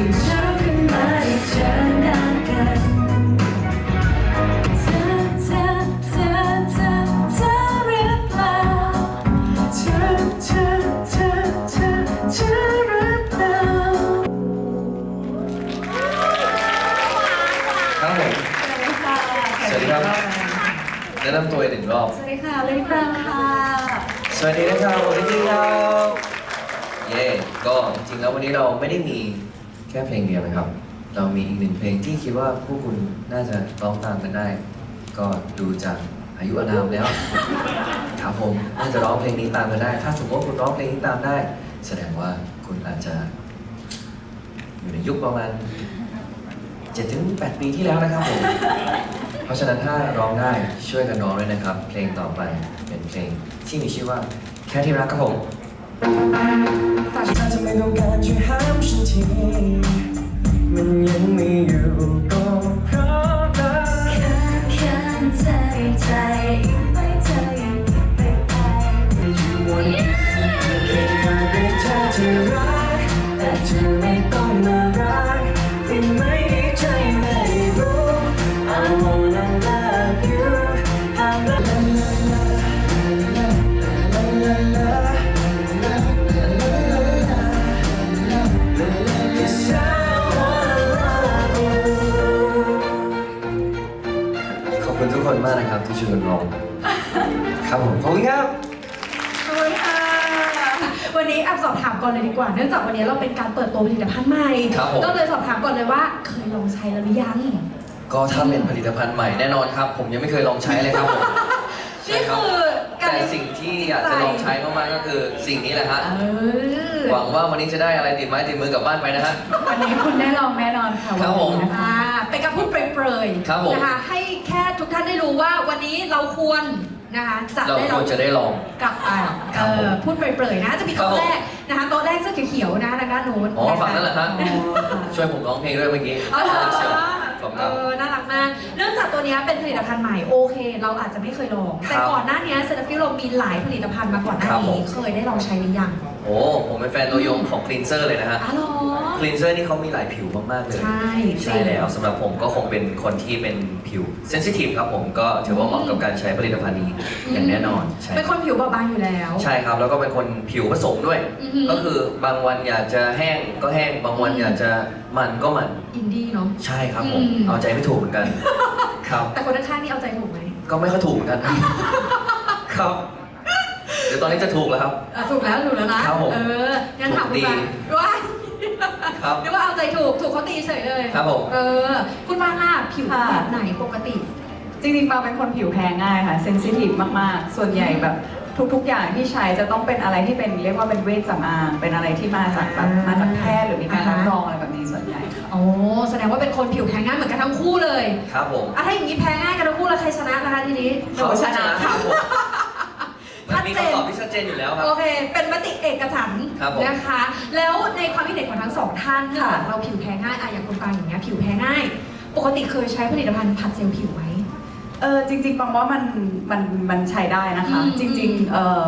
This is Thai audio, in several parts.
ครับผม สวัสดีครับ แนะนำตัวหนึ่งรอบ สวัสดีค่ะ เลนกลางค่ะ สวัสดีนะครับผมจริงๆแล้เย่ก็จริงแล้ววันนี้เราไม่ได้มี แค่เพลงเดียวนะครับ เรามีอีกหนึ่งเพลงที่คิดว่าพวกคุณน่าจะร้องตามกันได้ ก็ดูจากอายุอานามแล้วครับผมน่าจะร้องเพลงนี้ตามกันได้ ถ้าสมมติว่าคุณร้องเพลงนี้ตามได้ แสดงว่าคุณอาจจะ อยู่ในยุคประมาณ7-8ปีที่แล้วนะครับผม เพราะฉะนั้นถ้าร้องได้ช่วยกันร้องด้วยนะครับ เพลงต่อไปเป็นเพลงที่มีชื่อว่าแค่ที่รักครับผม ถ้าจะไม่ต้องการช่วยห้ามฉันที มันยังไม่อยู่ก็เพราะรักข้างใจใจไปใจไปไป You wanna be free แค่อยากให้เธอจะรักแต่เธอไม่ ช่วยกันร้องครับผมขอบคุณครับ ขอบคุณค่ะ วันนี้แอบสอบถามก่อนเลยดีกว่า เนื่องจากวันนี้เราเป็นการเปิดตัวผลิตภัณฑ์ใหม่ ครับผม ก็เลยสอบถามก่อนเลยว่า เคยลองใช้แล้วหรือยัง ก็ถ้าเป็นผลิตภัณฑ์ใหม่แน่นอนครับ ผมยังไม่เคยลองใช้เลยครับผมนี่คือการแต่สิ่งที่อยากจะลองใช้มากๆก็คือสิ่งนี้แหละฮะเออหวังว่าวันนี้จะได้อะไรติดไม้ติดมือ กลับบ้านไปนะฮะ วันนี้คุณได้ลองแน่นอนค่ะครับผม วันนี้นะคะ อ่าเป็นการพูดเปรยครับผมๆนะคะให้แค่ทุกท่านได้รู้ว่าวันนี้เราควรนะคะจะเราได้ควรจะได้ลอง กลับไปครับเอผมอพูดเปรยๆนะจะมีครับโต๊ะผม แรกนะคะโต๊ะแรกเสื้อเขียวๆนะทางด้านโน้นอ๋อนะคะฝั่งนั้นเหรอฮะอ๋อค่ะช่วยผมร้องเพลงด้วยเมื่อกี้เอาเหรอเชียวขอบคุณเอครับ อ น่ารักมาก เนื่องจากตัวเนี้ยเป็นผลิตภัณฑ์ใหม่โอเค เราอาจจะไม่เคยลอง แต่ครับก่อนหน้านี้เซนฟิลเรามีหลายผลิตภัณฑ์มาก่อนหน้าครับผนี้ ม เคยได้ลองใช้หรือยัง โอ้ผมเป็นแฟนตัวยงของคลีนเซอร์เลยนะฮะอ๋อเหรอ คลีนเซอร์นี่เขามีหลายผิวมากๆเลย ใช่ใช่แล้วสำหรับผมก็คงเป็นคนที่เป็นผิวเซนซิทีฟครับผมก็ถือว่าเหมาะกับการใช้ผลิตภัณฑ์นี้อย่างแน่นอนใช่เป็นคนผิวบอบบางอยู่แล้ว ใช่ครับ แล้วก็เป็นคนผิวผสมด้วย อือหือ ก็คือบางวันอยากจะแห้งก็แห้ง บางวันอืมอยากจะมันก็มัน อินดี้เนาะ ใช่ครับผม อืม เอาใจไม่ถูกเหมือนกัน ครับ แต่คนข้างๆนี่เอาใจถูกไหม ก็ไม่ค่อยถูกเหมือนกัน ครับ เดี๋ยวตอนนี้จะถูกแล้วครับ อะถูกแล้วถูกแล้วนะครับผมเอองั้นถามถูคุณกดีบางว้ายครับนึกว่าเอาใจถูกถูกเขาตีเฉยเลยครับผม เออ คุณบางล่ะผิวค่ะ แบบไหนปกติ จริงๆปาเป็นคนผิวแพ้ง่ายค่ะเซนซิทีฟมากๆ ส่วนใหญ่แบบทุกๆ อย่างที่ใช้จะต้องเป็นอะไรที่เป็นเรียกว่าเป็นเวชสำอางเป็นอะไรที่มาจากแบบอ่ามมาจากแพทย์หรือมีการอ่ารับรองอะไรแบบนี้ส่วนใหญ่ค่ะโอ้แสดงว่าเป็นคนผิวแพ้ง่ายเหมือนกันทั้งคู่เลยครับผม อะถ้าอย่างนี้แพ้ง่ายกันทั้งคู่แล้วใครชนะนะคะทีนี้เขาชนะครับผ มมันมีชัดเจนคำตอบที่ชัดเจนอยู่แล้วครับ โอเค เป็นมติเอกฉันท์ครับผม นะคะ แล้วในความคิดเห็นของทั้งสองท่านเนื่องจากค่ะเราผิวแพ้ง่ายอะอย่างคุณปางอย่างเงี้ยผิวแพ้ง่าย ปกติเคยใช้ผลิตภัณฑ์ผัดเซลล์ผิวไหม เออจริงๆปังว่ามันมันมันใช้ได้นะคะ อืมจริงๆเออ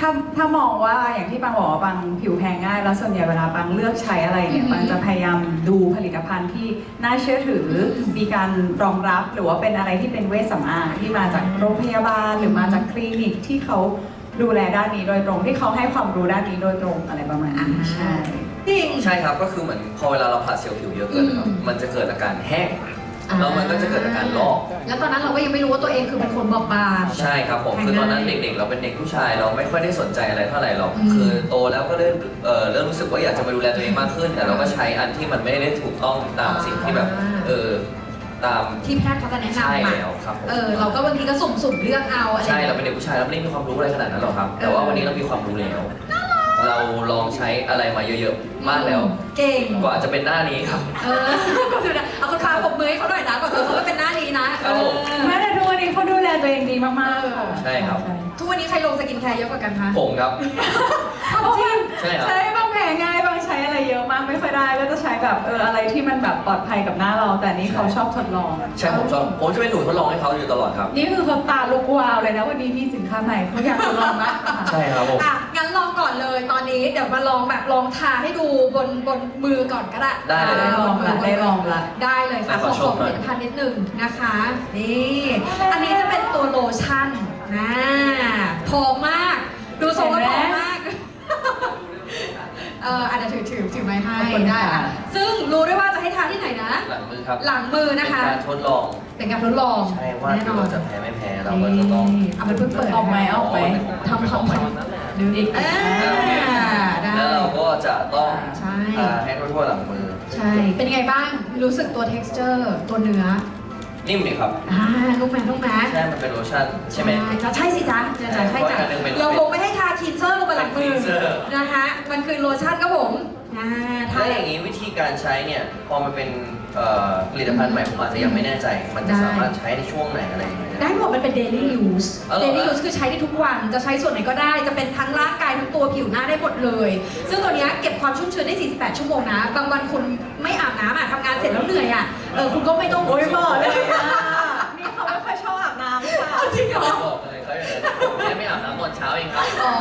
ถ้าถ้ามองว่าอย่างที่ปังบอกว่าปังผิวแพ้ง่าย แล้วส่วนใหญ่เวลาปังเลือกใช้อะไรเนี่ยอืมปังจะพยายามดูผลิตภัณฑ์ที่น่าเชื่อถืออมมีการรองรับหรือว่าเป็นอะไรที่เป็นเวชสำอางที่มาจากโรงพยาบาล หรือมาจากคลินิกที่เขาดูแลด้านนี้โดยตรงที่เขาให้ความรู้ด้านนี้โดยตรงอะไรประมาณนี้ใช่ จริง ใช่ครับก็คือเหมือนพอเวลาเราผัดเซลล์ผิวเยอะเกินนะครับอืมมันจะเกิดอาการแห้งอ่า แล้วมันก็จะเกิดอาการลอก แล้วตอนนั้นเราก็ยังไม่รู้ว่าตัวเองคือเป็นคนบอบบาง ใช่ครับผมแห้งคือตอนนั้นง่ายเด็กๆ เราเป็นเด็กผู้ชายเราไม่ค่อยได้สนใจอะไรเท่าไหร่หรอกอืม คือโตแล้วก็เริ่มเอ่อเริ่มรู้สึกว่าอยากจะมาดูแลตัวเองมากขึ้น แต่เราก็ใช้อันที่มันไม่ได้ถูกต้องตามสิ่งที่แบบอ่าเออตามที่แพทย์เขาจะแนะใช่นำมาแล้วครับผม เออเราก็บางทีก็สุ่มๆเลือกเอาอะไรใช่เราเป็นเด็กผู้ชายเราไม่ได้มีความรู้อะไรขนาดนั้นหรอกครับ แต่ว่าวันนี้เรามีความรู้แล้ว เราลองใช้อะไรมาเยอะๆ มากแล้ว เก่ง กว่าจะเป็นหน้านี้ครับ เออก็คือนะเอาคุณฟ้าปรบมือให้เขาหน่อยนะก่อนเขาก็เป็นหน้านี้นะครับผม เออแม้แต่ทุกวันนี้เขาดูแลตัวเองดีมากๆค่ะใช่ครับ ทุกวันนี้ใครลงสกินแคร์เยอะกว่ากันคะผมครับเอาจริง ใช่ครับ ใช้บางแผลง่ายบางใช้อะไรเยอะมากไม่ค่อยได้ก็จะใช้แบบเอออะไรที่มันแบบปลอดภัยกับหน้าเรา แต่นี่เขาชอบทดลอง ใช่ผมชอบผมจะเป็นหนูทดลองให้เขาอยู่ตลอดครับ นี่คือเขาตาลุกวาวเลยนะวันนี้มีสินค้าใหม่เขาอยากทดลองมากค่ะ ใช่ครับผม อะงั้นลองก่อน เลยตอนนี้เดี๋ยวมาลองแบบลองทาให้ดูบนบนมือก่อนก็ได้ได้เลยได้ลองละได้ลองละได้เลยค่ะขขออชขอมผหน่อยลิตภัณฑ์นิดนึงนะคะนี่อันนี้จะเป็นตัวโลชั่นนะผอมมาก ดูทรงแล้วผอมมากเอออาจจะถือถือถือไม้ให้ขอบคุณได้ค่ะค่ะซึ่งรู้ด้วยว่าจะให้ทาที่ไหนนะ หลังมือครับ หลังมือนะคะ เป็นการทดลอง เป็นการทดลอง ใช่ว่าแน่นคืออนเราจะแพ้ไม่แพ้เราก็จะต้องนี่อะมันเพิ่งเปิดออกไหมออกไหมทำทำทำ ดึงอีกอ่าได้แล้วเราก็จะต้องใช่ ทาให้ทั่วๆหลังมือ ใช่ เป็นยังไงบ้าง รู้สึกตัว texture ตัวเนื้อ นิ่มดีครับ อ่านุ่มไหมนุ่มไหมใช่ มันเป็นโลชั่นใช่ไหม ใช่สิจ๊ะใช่จ้ะใช่จ้ะเพราะอันหนึ่งเป็นเราคงไม่ให้ทาคลีเซอร์ลงไปหลังมือเป็น teaser นะคะมันคือโลชั่นครับผมอ่าทา ถ้าอย่างนี้วิธีการใช้เนี่ยพอมันเป็นเอ่อผลิตภัณฑ์ใหม่ผมอาจจะยังไม่แน่ใจ มันจะได้ สามารถใช้ในช่วงไหนอะไรย่างเงี้ย ได้หมดมันเป็น daily use อ๋อเหรอ daily use คือใช้ได้ทุกวันจะใช้ส่วนไหนก็ได้จะเป็นทั้งร่างกายทั้งตัวผิวหน้าได้หมดเลย ซึ่งตัวเนี้ยเก็บความชุ่มชื้นได้ 48 ชั่วโมงนะ บางวันคุณไม่อาบน้ำอะทำงานเสร็จแล้วเหนื่อยอะเออคุณก็ไม่ต้องโอ้ยบอกเลยนะนี่เขาไม่ค่อยชอบอาบน้ำค่ะเอาจริงเหรอ บอกเลยเขาอย่างนั้นผมแค่ไม่อาบน้ำตอนเช้าเองครับ อ๋อ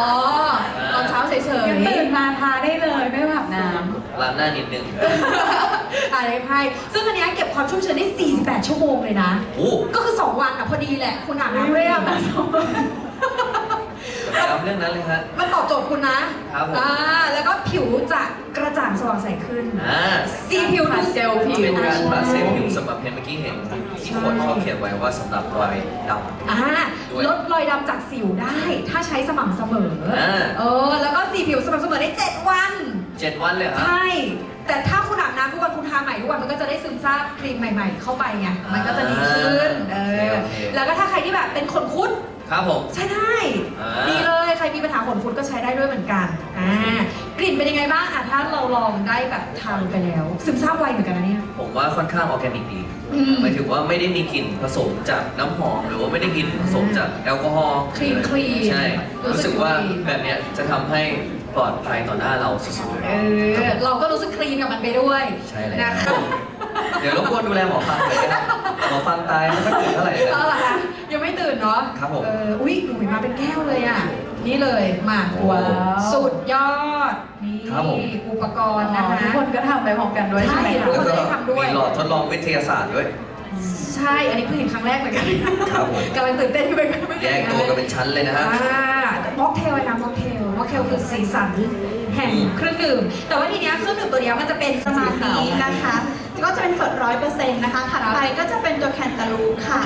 ตอนเช้าเฉยยังๆตื่นมาทาได้เลยไม่อาบน้ ล้างหน้านิดนึงอะไรไพ่ซึ่งอันเนี้ยเก็บความชุ่มชื้นได้ 48 ชั่วโมงเลยนะ โอ้ก็คือ 2 วันอะพอดีแหละ คุณอาบำน้ำไม่อาบน้ำสองวันจำเรื่องนั้นเลยฮะ มันตอบโจทย์คุณนะครับผม อ่าแล้วก็ผิวจะกระจ่างสว่างใสขึ้น อ่าสีผิวดู เซลล์ผิว เป็นการปาดเซลล์ผิวใช่สำหรับเพนเมื่อกี้เห็นที่คนเขาเขียนไว้ว่าสำหรับรอยดำอ่าด้วยลดรอยดำจากสิวได้ ถ้าใช้สม่ำเสมออ่าเออ แล้วก็สีผิวสม่ำเสมอได้ 7 วัน เจ็ดวันเลยเหรอครับ ใช่ แต่ถ้าคุณอาบน้ำทุกวันคุณทาใหม่ทุกวันมันก็จะได้ซึมซาบครีมใหม่ ๆ เข้าไปไงมันก็จะดีขึ้นเออโอเค แล้วก็ถ้าใครที่แบบเป็นขนคุดครับผม ใช้ได้อ่า ดีเลยใครมีปัญหาขนคุดก็ใช้ได้ด้วยเหมือนกันอ่ากลิ่นเป็นยังไงบ้างอะถ้าเราลองได้แบบทาลงไปแล้ว ซึมซาบไวเหมือนกันนะเนี่ย ผมว่าค่อนข้างออร์แกนิกดีอืม หมายถึงว่าไม่ได้มีกลิ่นผสมจากน้ำหอม หรือว่าไม่ได้กลิ่นผสมจากแอลกอฮอล์คลีนคลีนใช่ รู้รู้สึสึกกว่าคลีนแบบเนี้ยจะทำให้ป ลอดภัยต่อหน้าเราสุดๆเลย เออ เราก็รู้สึกคลีนกับมันไปด้วยใช่แล้ว นะคะเดี๋ยวรบกวนดูแลหมอฟังหน่อยนะครับหมอฟังตายไม่ค่อยตื่นเท่าไหร่เลยเอาล่ะคะยังไม่ตื่นเนาะครับผม เอออุ้ยหนุ่ยมาเป็นแก้วเลยอะ นี่เลยมาโอ้ว้าว สุดยอด นี่ ครับผม อุปกรณ์นะคะทุกคนก็ทำไปพร้อมกันด้วยใช่ไหมใช่คะทุกแล้วคนก็ได้ทำด้วยมีหลอดทดลองวิทยาศาสตร์ด้วย ใช่ อันนี้เพิ่งเห็นครั้งแรกเหมือนกันครับผม กำลังตื่นเต้นอยู่เหมือนกันไม่แยกตัวกันเป็นชั้นเลยนะฮะ อ่าม็อกเทลนะม็อกเทลม็อก เทลคือสีสันแห่งเครื่องดื่ม แต่ว่าทีเนี้ยเครื่องดื่มตัวเนี้ยมันจะเป็นประมาณนี้นะคะ ก็จะเป็นสดร้อยเปอร์เซ็นต์นะคะถัดไปก็จะเป็นตัวแคนตาลูปค่ะ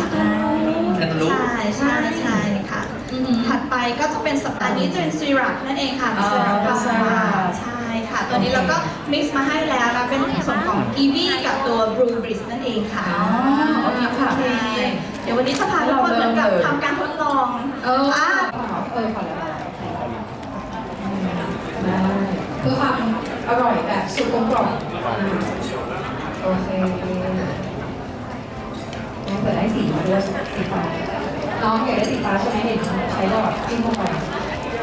แคนตาลูป ใช่ใช่ใช่ค่ะ อือหือ ถัดไปก็จะเป็นสัปดาห์นี้จะเป็นซีรัปนั่นเองค่ะอ๋อเป็นซีรัป syrup ใช่ค่ะ ตัวนี้เราก็มิกซ์มาให้แล้วนะเป็นส่วนของกีวีกับตัวบลูบริสนั่นเองค่ะอ๋อโอเคค่ะ โอเคเดี๋ยววันนี้จะพาทุกคนเหมือนกับทำการทดลองเอออ่า เออขอแล้ว ได้เพื่อความอร่อยแบบสุดกลมกล่อมอ่าโอเคน้องเปิดได้สีมาด้วยสีฟ้าน้องอยากได้สีฟ้าใช่ไหมเห็นใช้หลอดจิ้มลงไป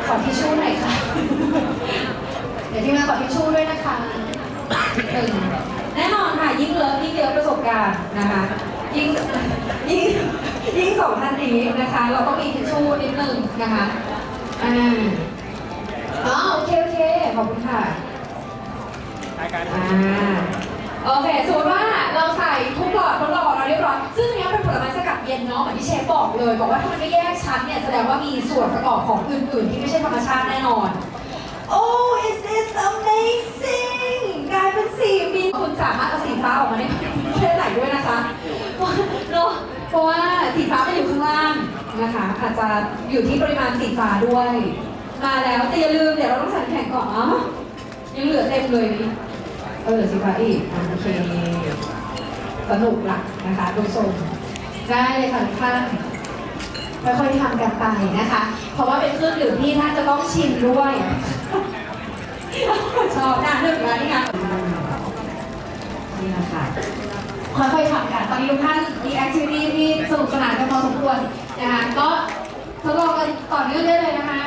ขอทิชชู่หน่อยค่ะ เดี๋ยวทีมงานขอทิชชู่ด้วยนะคะหนึ่งแน่นอนค่ะยิ่งเลิฟยิ่งเยอะประสบการณ์นะคะยิ่งยิ่งยิ่งสองท่านนี้นะคะ เราต้องมีทิชชู่นิดนึงนะคะอ่าอ๋อโอเค ขอบคุณค่ะอ่าโอเคสมมติว่าเราใส่ทุกหลอดทดลองของเราเรียบร้อยซึ่งอันนี้เป็นผลไม้สกัดเย็นเนาะเหมือนที่เชฟบอกเลย บอกว่าถ้ามันไม่แยกชั้นเนี่ยแสดงว่ามีส่วนประกอบของอื่นๆ ที่ไม่ใช่ธรรมชาติแน่นอน Oh is this amazing กลายเป็นสีมีคุณสามารถเอาสีฟ้าออกมาได้ไม่ได้ไหลด้วยนะคะเนาะเพราะว่าสีฟ้ามันอยู่ข้างล่างนะคะ อาจจะอยู่ที่ปริมาณสีฟ้าด้วย มาแล้วแต่อย่าลืมเดี๋ยวเราต้องใส่นแข็งก่อนอ๋อยังเหลือเต็มเลยนี่เออสีฟ้าอีกอะโอเคสนุกละนะคะดูทรงได้เลยค่ะทุกท่านค่อยๆทำกันไปนะคะ เพราะว่าเป็นเครื่องดื่มที่ท่านจะต้องชิมด้วยชอบนะหนึ่งแล้วนี่ไงนี่นะคะค่อยๆทำกันตอนนี้ทุกท่านมีแอคทิวิตี้ที่สนุกสนานกันพอสมควรนะคะก็ทดลองกันต่อเนื่องได้เลยนะคะ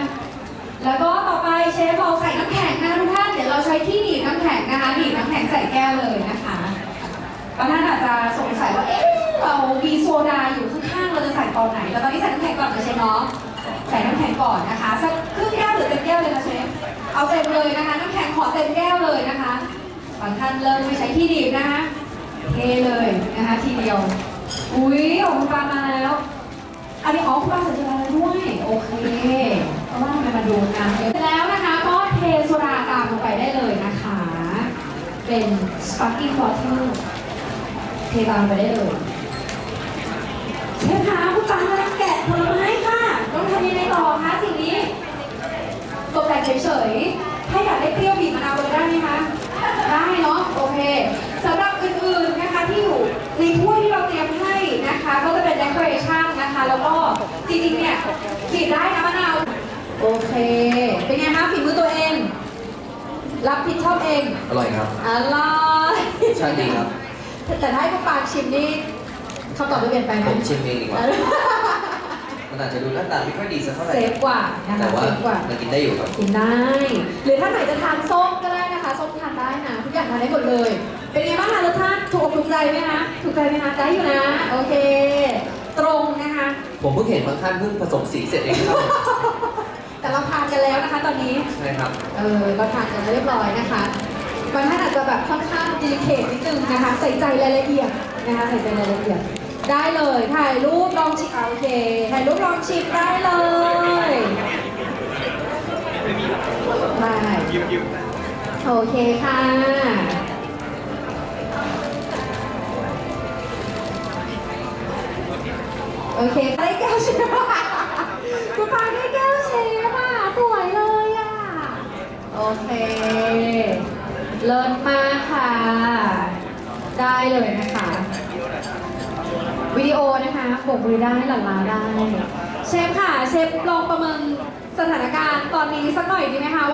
แล้วก็ต่อไปเชฟบอกใส่น้ำแข็งนะคะทุกท่าน เดี๋ยวเราใช้ที่หนีบน้ำแข็งนะคะหนีบน้ำแข็งใส่แก้วเลยนะคะบางท่านอาจจะสงสัยว่าเอ๊ะเรามีโซดาอยู่ข้างๆเราจะใส่ตอนไหนแต่ตอนนี้ใส่น้ำแข็งก่อนนะเชฟเนาะใส่น้ำแข็งก่อนนะคะสักครึ่งแก้วหรือเต็มแก้วเลยนะเชฟเอาเต็มเลยนะคะน้ำแข็งขอเต็มแก้วเลยนะคะบางท่านเริ่มไม่ใช้ที่ดีบนะคะเทเลยนะคะทีเดียว อุ้ยของคุณปามาแล้วอันนี้อ๋อคุณปาใส่โซดาแล้วด้วยโอเค ดูนะเสร็จแล้วนะคะก็เทโซดาตามลงไปได้เลยนะคะ เป็นสปาร์กิ้งวอเตอร์เทตามไปได้เลยเชฟคุณปางกำลังแกะผลไม้ค่ะต้องทำยังไงต่อคะสิ่งนี้ตกแต่งเฉยๆถ้าอยากได้เปรี้ยวบีบมะนาวเลยได้ไหมคะได้เนาะโอเคสำหรับอื่นๆนะคะที่อยู่ในถ้วยที่เราเตรียมให้นะคะ ก็จะเป็น decoration นะคะ แล้วก็จริงๆเนี่ยบีบได้นะ โอเค เป็นไงคะฝีมือตัวเอง รับผิดชอบเอง อร่อยครับ อร่อยใช่ดีครับ แต่ถ้าให้คุณปางชิมนี่คำตอบจะเปลี่ยนไปไหมผมชิมเองดีกว่า มันอาจจะดูหน้าตาไม่ค่อยดีสักเท่าไหร่ เซฟกว่านะคะแต่ว่าเซฟกว่า มันกินได้อยู่ครับ กินได้ หรือถ้าไหนจะทานส้มก็ได้นะคะ ส้มทานได้นะ ทุกอย่างทานได้หมดเลย เป็นไงบ้างคะรสชาติถูกอกถูกใจไหมคะ ถูกใจไหมคะ ได้อยู่นะ โอเค ตรงนะคะ ผมเพิ่งเห็นบางท่านเพิ่งผสมสีเสร็จเองครับ แต่เราทานกันแล้วนะคะ ตอนนี้ใช่ครับ เออเราทานกันเรียบร้อยนะคะบางท่านอาจจะแบบค่อนข้างดีเคทนิดนึงนะคะ ใส่ใจรายละเอียดนะคะใส่ใจรายละเอียด ได้เลยถ่ายรูปลองชิมอะโอเคถ่ายรูปลองชิมได้เลยได้โอเคค่ะโอเคได้แก้วเชฟอะคุณปาได้แก้วเชฟอะสวยเลยอะ โอ เค เลิศมากค่ะ ได้เลยนะคะ วิดีโอนะคะปกมือได้หลั่นลาได้ เชฟค่ะ เชฟลองประเมินสถานการณ์ตอนนี้สักหน่อยดีไหมคะ